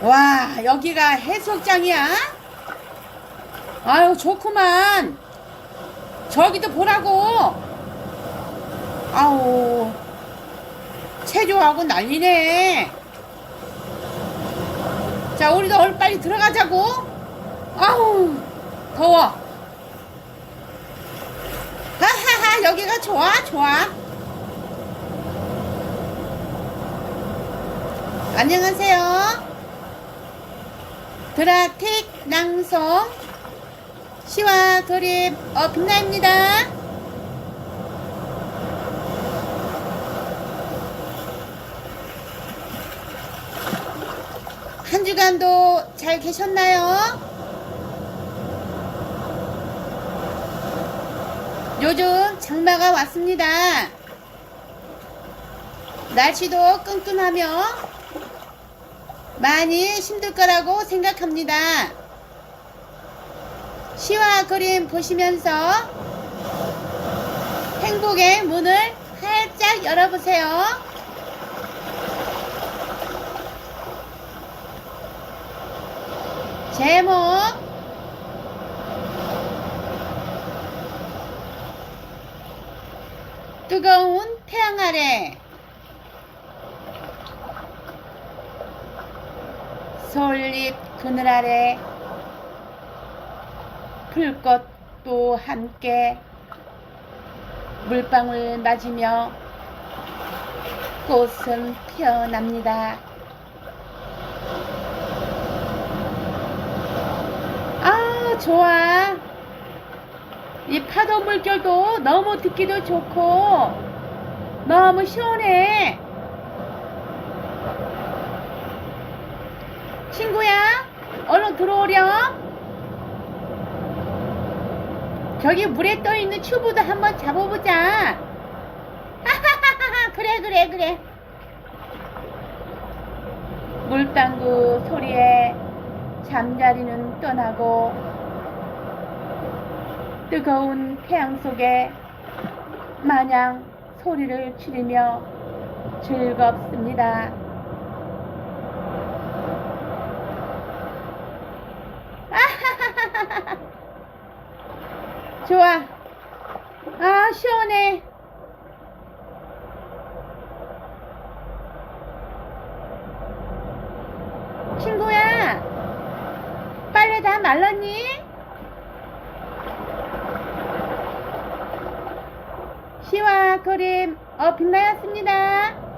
와, 여기가 해수욕장이야? 아유, 좋구만. 저기도 보라고. 아우, 체조하고 난리네. 자, 우리도 얼른 빨리 들어가자고. 아우, 더워. 하하하, 여기가 좋아, 좋아. 안녕하세요. 드라틱 낭송 시와 그림 어빛나입니다. 한 주간도 잘 계셨나요? 요즘 장마가 왔습니다. 날씨도 끈끈하며 많이 힘들 거라고 생각합니다. 시와 그림 보시면서 행복의 문을 활짝 열어보세요. 제목 뜨거운 태양 아래 솔잎 그늘 아래 풀꽃도 함께 물방울 맞으며 꽃은 피어납니다. 아, 좋아. 이 파도 물결도 너무 듣기도 좋고 너무 시원해. 친구야, 얼른 들어오렴. 저기 물에 떠 있는 튜브도 한번 잡아보자. 그래, 그래, 그래. 물방구 소리에 잠자리는 떠나고 뜨거운 태양 속에 마냥 소리를 지르며 즐겁습니다. 좋아. 아, 시원해. 친구야, 빨래 다 말랐니? 시와 그림 어 빛나였습니다.